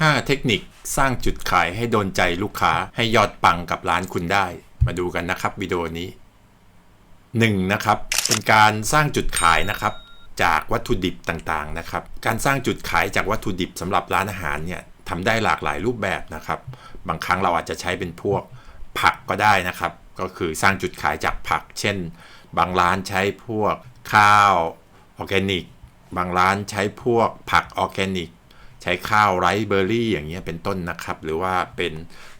5 เทคนิคสร้างจุดขายให้โดนใจลูกค้าให้ยอดปังกับร้านคุณได้ มาดูกันนะครับวิดีโอนี้ 1. นะครับเป็นการสร้างจุดขายนะครับ จากวัตถุดิบต่างๆนะครับ การสร้างจุดขายจากวัตถุดิบสำหรับร้านอาหารเนี่ยทำได้หลากหลายรูปแบบนะครับ บางครั้งเราอาจจะใช้เป็นพวกผักก็ได้นะครับ ก็คือสร้างจุดขายจากผัก เช่น บางร้านใช้พวกข้าวออร์แกนิก บางร้านใช้พวกผักออร์แกนิก ใช้ข้าวไรซ์เบอร์รี่อย่างเงี้ยเป็นต้นนะครับ หรือว่าเป็น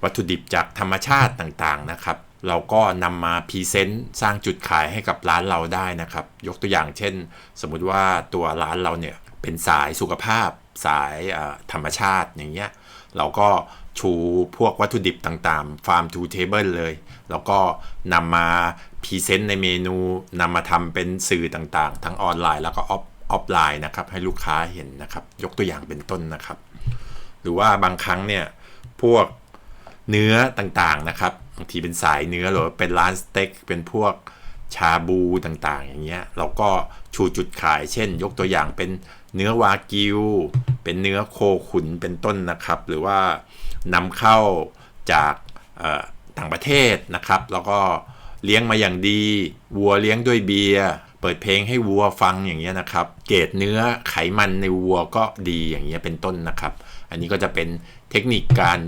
วัตถุดิบจากธรรมชาติต่างๆนะครับ เราก็นำมาพรีเซนต์สร้างจุดขายให้กับร้านเราได้นะครับ ยกตัวอย่างเช่น สมมุติว่าตัวร้านเราเนี่ยเป็นสายสุขภาพ สายธรรมชาติอย่างเงี้ยเราก็ชูพวกวัตถุดิบต่างๆ farm to table เลย แล้วก็นำมาพรีเซนต์ในเมนูนำมาทำเป็นสื่อต่างๆ ทั้งออนไลน์แล้วก็ออฟ ออฟไลน์นะครับ ให้ลูกค้าเห็นนะครับ ยกตัวอย่างเป็นต้นนะครับ หรือว่าบางครั้งเนี่ยพวกเนื้อต่างๆนะครับบางทีเป็นสายเนื้อหรือเป็นร้านสเต็กเป็นพวกชาบูต่างๆ อย่างเงี้ยเราก็ชูจุดขาย เช่น ยกตัวอย่างเป็นเนื้อวากิว เป็นเนื้อโคขุนเป็นต้นนะครับ หรือว่านำเข้าจากต่างประเทศนะครับ แล้วก็เลี้ยงมาอย่างดี วัวเลี้ยงด้วยเบียร์ เปิดเพลงให้วัวฟังอย่างเงี้ยนะครับ เกรดเนื้อไขมันในวัวก็ดีอย่างเงี้ยเป็นต้นนะครับ อันนี้ก็จะเป็นเทคนิคการ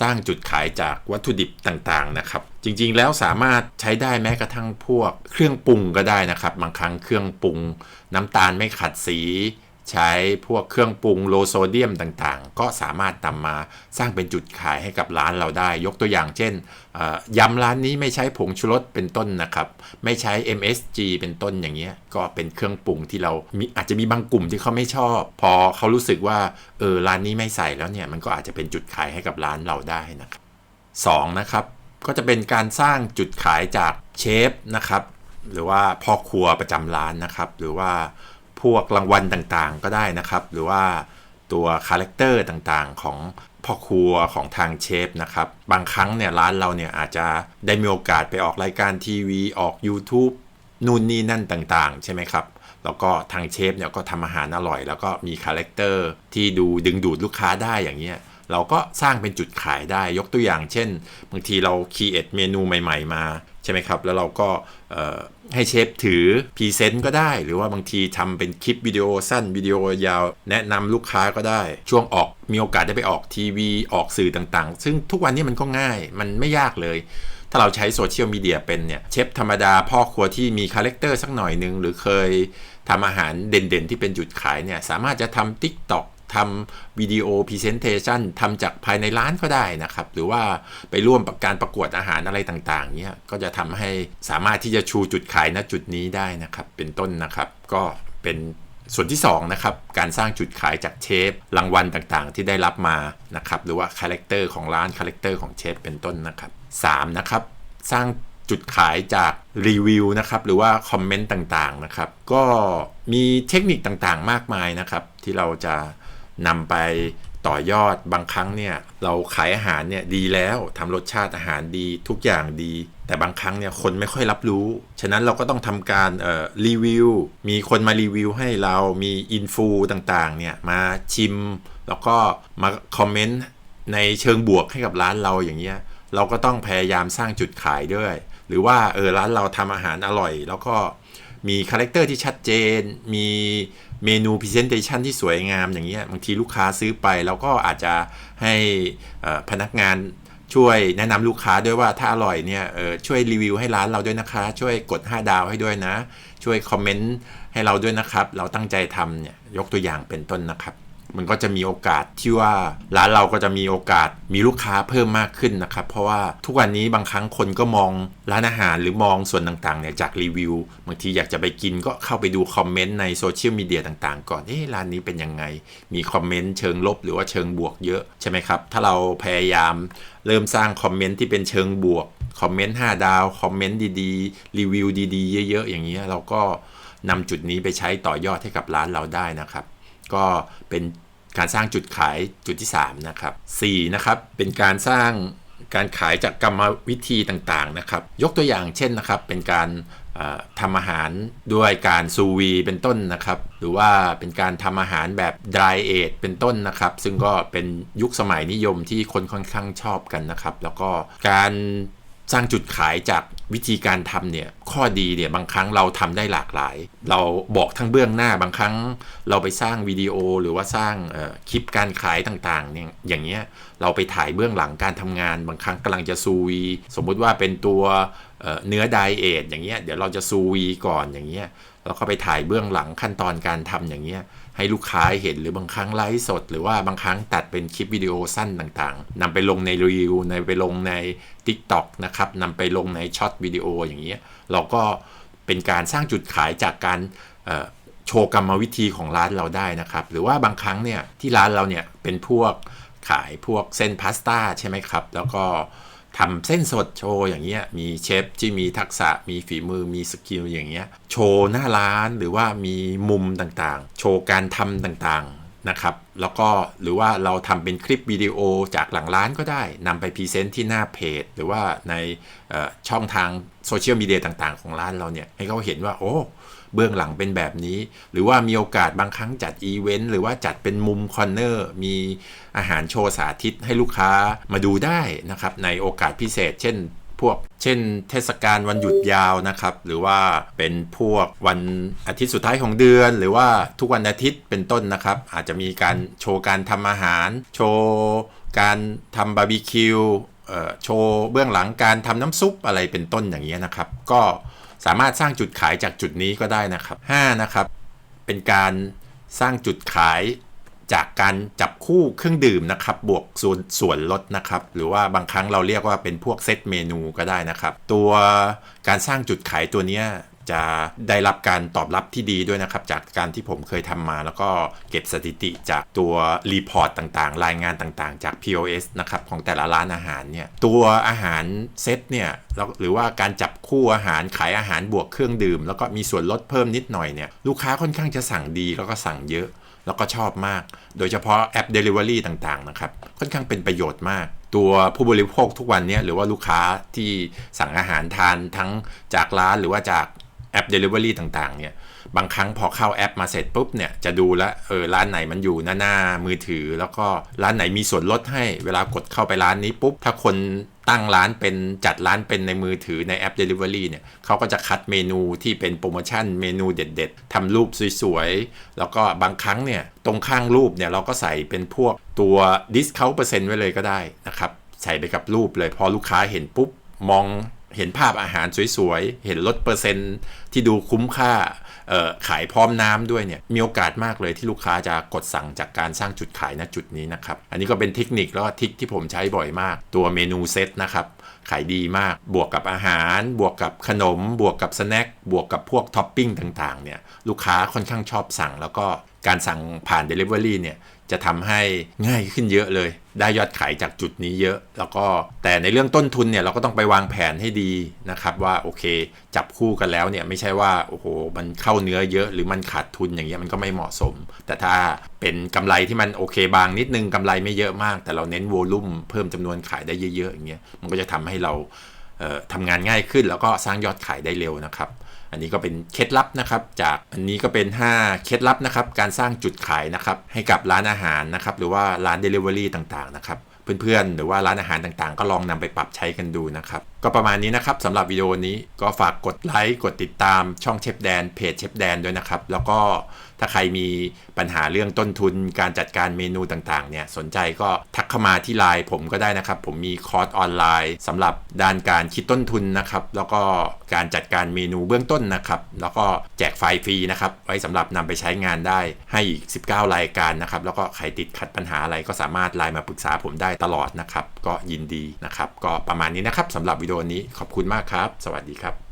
สร้างจุดขายจากวัตถุดิบต่างๆนะครับ จริงๆแล้วสามารถใช้ได้แม้กระทั่งพวกเครื่องปรุงก็ได้นะครับ บางครั้งเครื่องปรุง น้ำตาลไม่ขัดสี ใช้พวกเครื่องปรุงโลโซเดียมต่างๆ ก็สามารถนำมาสร้างเป็นจุดขายให้กับร้านเราได้ ยกตัวอย่างเช่นยำร้านนี้ไม่ใช้ผงชูรสเป็นต้นนะครับ ไม่ใช้ MSG เป็นต้นอย่างเงี้ยก็เป็นเครื่องปรุงที่เรามีอาจจะมีบางกลุ่มที่เขาไม่ชอบ พอเขารู้สึกว่าเออร้านนี้ไม่ใส่แล้วเนี่ยมันก็อาจจะเป็นจุดขายให้กับร้านเราได้นะครับสองนะครับก็จะเป็นการสร้างจุดขายจากเชฟนะครับหรือว่าพ่อครัวประจำร้านนะครับ หรือว่า พวกรางวัลต่างๆ ก็ได้นะครับ หรือว่าตัวคาแรคเตอร์ต่างๆ ของพ่อครัวของทางเชฟนะครับ บางครั้งเนี่ยร้านเราเนี่ยอาจจะได้มีโอกาสไปออกรายการทีวีออก YouTube นู่นนี่นั่นต่างๆ ใช่ไหมครับ แล้วก็ทางเชฟเนี่ยก็ทำอาหารอร่อย แล้วก็มีคาแรคเตอร์ที่ดูดึงดูดลูกค้าได้อย่างเงี้ยเราก็สร้างเป็นจุดขายได้ยกตัวอย่างเช่น บางทีเราคีเอทเมนูใหม่ ๆ มา ช่ไหมครับ แล้วเราก็ให้เชฟถือพรีเซนต์ก็ได้ หรือว่าบางทีทำเป็นคลิปวิดีโอสั้นวิดีโอยาว แนะนำลูกค้าก็ได้ ช่วงออกมีโอกาสได้ไปออกทีวีออกสื่อต่างๆ ซึ่งทุกวันนี้มันก็ง่ายมันไม่ยากเลย ถ้าเราใช้โซเชียลมีเดียเป็นเนี่ยเชฟธรรมดาพ่อครัวที่มีคาแรคเตอร์สักหน่อยนึง หรือเคยทำอาหารเด่นๆ ที่เป็นจุดขายเนี่ยสามารถจะทำ Tik t o อก ทำวิดีโอพรีเซนเทชันทำจากภายในร้านก็ได้นะครับ หรือว่าไปร่วมการประกวดอาหารอะไรต่างๆเนี้ยก็จะทำให้สามารถที่จะชูจุดขายณจุดนี้ได้นะครับ เป็นต้นนะครับก็เป็นส่วนที่2นะครับการสร้างจุดขายจากเชฟรางวัลต่างๆ ที่ได้รับมานะครับหรือว่าคาแรคเตอร์ของร้านคาแรคเตอร์ของเชฟเป็นต้นนะครับ3นะครับสร้างจุดขายจากรีวิวนะครับหรือว่าคอมเมนต์ต่างๆนะครับก็มีเทคนิคต่างๆ มากมายนะครับที่เราจะ นำไปต่อยอดบางครั้งเนี่ยเราขายอาหารเนี่ยดีแล้วทำรสชาติอาหารดีทุกอย่างดี แต่บางครั้งเนี่ยคนไม่ค่อยรับรู้ ฉะนั้นเราก็ต้องทำการรีวิว มีคนมารีวิวให้เรามีอินฟูต่างๆเนี่ยมาชิม แล้วก็มาคอมเมนต์ในเชิงบวกให้กับร้านเราอย่างเงี้ยเราก็ต้องพยายามสร้างจุดขายด้วย หรือว่าเออร้านเราทำอาหารอร่อย แล้วก็ มีคาแรคเตอร์ที่ชัดเจน มีเมนูพรีเซนเตชันที่สวยงามอย่างเงี้ยบางทีลูกค้าซื้อไปเราก็อาจจะให้พนักงานช่วยแนะนำลูกค้าด้วยว่าถ้าอร่อยเนี่ยช่วยรีวิวให้ร้านเราด้วยนะคะ ช่วยกด 5 ดาวให้ด้วยนะ ช่วยคอมเมนต์ให้เราด้วยนะครับ เราตั้งใจทำเนี่ยยกตัวอย่างเป็นต้นนะครับ มันก็จะมีโอกาสที่ว่าร้านเราก็จะมีโอกาสมีลูกค้าเพิ่มมากขึ้นนะครับ เพราะว่าทุกวันนี้บางครั้งคนก็มองร้านอาหารหรือมองส่วนต่างๆเนี่ยจากรีวิวบางทีอยากจะไปกินก็เข้าไปดูคอมเมนต์ในโซเชียลมีเดียต่างๆ ก่อนเอ๊ะร้านนี้เป็นยังไง มีคอมเมนต์เชิงลบหรือว่าเชิงบวกเยอะใช่ไหมครับ ถ้าเราพยายามเริ่มสร้างคอมเมนต์ที่เป็นเชิงบวกคอมเมนต์5ดาวคอมเมนต์ดีๆรีวิวดีๆ เยอะๆอย่างเงี้ยเราก็นำจุดนี้ไปใช้ต่อยอดให้กับร้านเราได้นะครับ ก็เป็น การสร้างจุดขายจุดที่ 3 นะครับ4นะครับเป็นการสร้างการขายจากกรรมวิธีต่างๆนะครับ ยกตัวอย่างเช่นนะครับ เป็นการทำอาหารด้วยการซูวีเป็นต้นนะครับ หรือว่าเป็นการทำอาหารแบบ dry age เป็นต้นนะครับ ซึ่งก็เป็นยุคสมัยนิยมที่คนค่อนข้างชอบกันนะครับ แล้วก็การ สร้างจุดขายจากวิธีการทำเนี่ยข้อดีเนี่ยบางครั้งเราทำได้หลากหลาย เราบอกทั้งเบื้องหน้าบางครั้งเราไปสร้างวิดีโอหรือว่าสร้างคลิปการขายต่างๆเนี่ยอย่างเงี้ยเราไปถ่ายเบื้องหลังการทำงาน บางครั้งกำลังจะซูวีสมมุติว่าเป็นตัวเอ่อเนื้อไดเอทอย่างเงี้ยเดี๋ยวเราจะซูวีก่อนอย่างเงี้ยแล้วก็ไปถ่ายเบื้องหลังขั้นตอนการทำอย่างเงี้ย ให้ลูกค้าเห็นหรือบางครั้งไลฟ์สด หรือว่าบางครั้งตัดเป็นคลิปวิดีโอสั้นต่างๆนำไปลงในรีวิวในไปลงใน TikTok นะครับนำไปลงในช็อตวิดีโออย่างเงี้ยเราก็เป็นการสร้างจุดขายจากการโชว์กรรมวิธีของร้านเราได้นะครับ หรือว่าบางครั้งเนี่ยที่ร้านเราเนี่ยเป็นพวกขายพวกเส้นพาสต้าใช่ไหมครับ แล้วก็ ทำเส้นสดโชว์อย่างเงี้ยมีเชฟที่มีทักษะมีฝีมือมีสกิลอย่างเงี้ยโชว์หน้าร้านหรือว่ามีมุมต่างๆ โชว์การทำต่างๆ นะครับ แล้วก็หรือว่าเราทำเป็นคลิปวิดีโอจากหลังร้านก็ได้นำไปพรีเซนต์ที่หน้าเพจ หรือว่าในช่องทางโซเชียลมีเดียต่างๆ ของร้านเราเนี่ย ให้เขาเห็นว่า โอ้ เบื้องหลังเป็นแบบนี้ หรือว่ามีโอกาสบางครั้งจัดอีเวนต์หรือว่าจัดเป็นมุมคอนเนอร์มีอาหารโชว์สาธิตให้ลูกค้ามาดูได้นะครับ ในโอกาสพิเศษ เช่น พวก เช่น เทศกาลวันหยุดยาวนะครับ หรือว่าเป็นพวกวันอาทิตย์สุดท้ายของเดือน หรือว่าทุกวันอาทิตย์เป็นต้นนะครับ อาจจะมีการโชว์การทำอาหาร โชว์การทำบาร์บีคิวโชว์เบื้องหลังการทำน้ำซุปอะไรเป็นต้นอย่างเงี้ยนะครับ ก็สามารถสร้างจุดขายจากจุดนี้ก็ได้นะครับ5นะครับเป็นการสร้างจุดขาย จากการจับคู่เครื่องดื่มนะครับ บวกส่วนส่วนลดนะครับ หรือว่าบางครั้งเราเรียกว่าเป็นพวกเซตเมนูก็ได้นะครับ ตัวการสร้างจุดขายตัวเนี้ยจะได้รับการตอบรับที่ดีด้วยนะครับ จากการที่ผมเคยทำมาแล้วก็เก็บสถิติจากตัวรีพอร์ตต่างๆ รายงานต่างๆ จาก POS นะครับของแต่ละร้านอาหารเนี่ยตัวอาหารเซตเนี่ยหรือว่าการจับคู่อาหารขายอาหารบวกเครื่องดื่ม แล้วก็มีส่วนลดเพิ่มนิดหน่อยเนี่ยลูกค้าค่อนข้างจะสั่งดีแล้วก็สั่งเยอะ แล้วก็ชอบมาก โดยเฉพาะแอป Delivery ต่างๆนะครับ ค่อนข้างเป็นประโยชน์มาก ตัวผู้บริโภคทุกวันนี้หรือว่าลูกค้าที่สั่งอาหารทานทั้งจากร้านหรือว่าจากแอป Delivery ต่างๆเนี่ยบางครั้งพอเข้าแอปมาเสร็จปุ๊บเนี่ยจะดูแลวเออร้านไหนมันอยู่หน้าหน้ามือถือ แล้วก็ร้านไหนมีส่วนลดให้เวลากดเข้าไปร้านนี้ปุ๊บถ้าคน ตั้งร้านเป็นจัดร้านเป็นในมือถือในแอป Delivery เนี่ยเขาก็จะคัดเมนูที่เป็นโปรโมชั่นเมนูเด็ดๆทำรูปสวยๆ แล้วก็บางครั้งเนี่ยตรงข้างรูปเนี่ยเราก็ใส่เป็นพวกตัว discount เปอร์เซ็นต์ไว้เลยก็ได้นะครับ ใส่ไปกับรูปเลยพอลูกค้าเห็นปุ๊บ มองเห็นภาพอาหารสวยๆ เห็นลดเปอร์เซ็นต์ที่ดูคุ้มค่า ขายพร้อมน้ำด้วยเนี่ยมีโอกาสมากเลยที่ลูกค้าจะกดสั่งจากการสร้างจุดขายณจุดนี้นะครับ อันนี้ก็เป็นเทคนิคแล้วก็ทิกที่ผมใช้บ่อยมาก ตัวเมนูเซตนะครับขายดีมาก บวกกับอาหาร บวกกับขนม บวกกับสแน็ค บวกกับพวกท็อปปิ้งต่างๆ เนี่ย ลูกค้าค่อนข้างชอบสั่ง แล้วก็การสั่งผ่าน Delivery เนี่ย จะทำให้ง่ายขึ้นเยอะเลย ได้ยอดขายจากจุดนี้เยอะ แล้วก็แต่ในเรื่องต้นทุนเนี่ยเราก็ต้องไปวางแผนให้ดีนะครับว่าโอเค จับคู่กันแล้วเนี่ยไม่ใช่ว่าโอ้โหมันเข้าเนื้อเยอะหรือมันขาดทุนอย่างเงี้ยมันก็ไม่เหมาะสม แต่ถ้าเป็นกำไรที่มันโอเคบางนิดนึงกำไรไม่เยอะมาก แต่เราเน้นโวลุ่มเพิ่มจำนวนขายได้เยอะๆอย่างเงี้ยมันก็จะทำให้เราเทำงานง่ายขึ้นแล้วก็สร้างยอดขายได้เร็วนะครับ อันนี้ก็เป็นเคล็ดลับนะครับ จากอันนี้ก็เป็น 5 เคล็ดลับนะครับ การสร้างจุดขายนะครับ ให้กับร้านอาหารนะครับ หรือว่าร้าน Delivery ต่างๆนะครับ เพื่อนๆ หรือว่าร้านอาหารต่างๆ ก็ลองนำไปปรับใช้กันดูนะครับ ก็ประมาณนี้นะครับสำหรับวิดีโอนี้ก็ฝากกดไลค์กดติดตามช่องเชฟแดนเพจเชฟแดนด้วยนะครับ แล้วก็ถ้าใครมีปัญหาเรื่องต้นทุนการจัดการเมนูต่างๆเนี่ยสนใจก็ทักเข้ามาที่ไลน์ผมก็ได้นะครับ ผมมีคอร์สออนไลน์สำหรับด้านการคิดต้นทุนนะครับ แล้วก็การจัดการเมนูเบื้องต้นนะครับ แล้วก็แจกไฟล์ฟรีนะครับ ไว้สำหรับนำไปใช้งานได้ให้อีก 19 รายการนะครับ แล้วก็ใครติดขัดปัญหาอะไรก็สามารถไลน์มาปรึกษาผมได้ตลอดนะครับ ก็ยินดีนะครับ ก็ประมาณนี้นะครับสำหรับวิดีโอนี้ขอบคุณมากครับ สวัสดีครับ